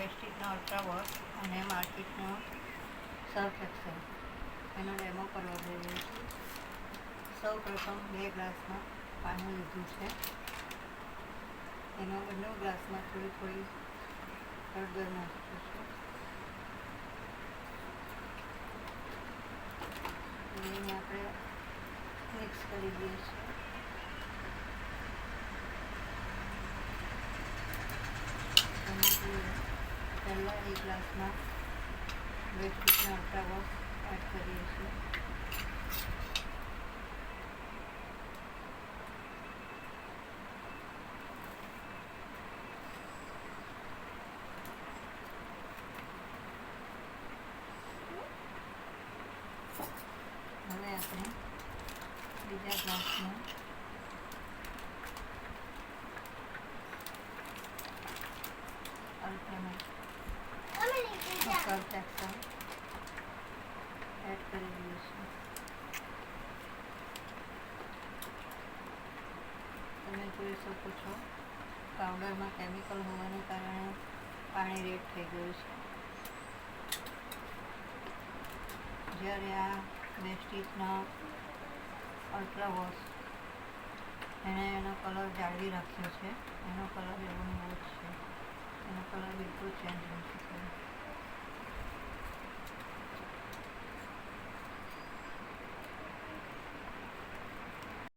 Ultra work અને માર્કેટનો surf Excel એનો ડેમો કરવા જઈ રહ્યો છું સૌ પ્રથમ બે ગ્લાસમાં પાણી લીધું છે. એમાં બંને ગ્લાસમાં થોડી થોડી હળદર નાખું છું. એને આપણે મિક્સ કરી દઈએ છીએ. પહેલાં એક ગ્લાસમાં વેસ્ટીજના અલ્ટ્રા વોશ એડ કરીએ છીએ. હવે આપણે બીજા ગ્લાસમાં અલ્ટ્રામેટ સર્ફ એક્સલ એડ કરી છીએ તમે જોઈ શકો છો પાવડરમાં કેમિકલ હોવાને કારણે પાણી રેડ થઈ ગયું છે. જ્યારે આ વેસ્ટીજના અલ્ટ્રા વોશ એણે એનો કલર જાળવી રાખ્યો છે. એનો કલર એવો જ છે. એનો કલર બિલકુલ ચેન્જ નથી થયો.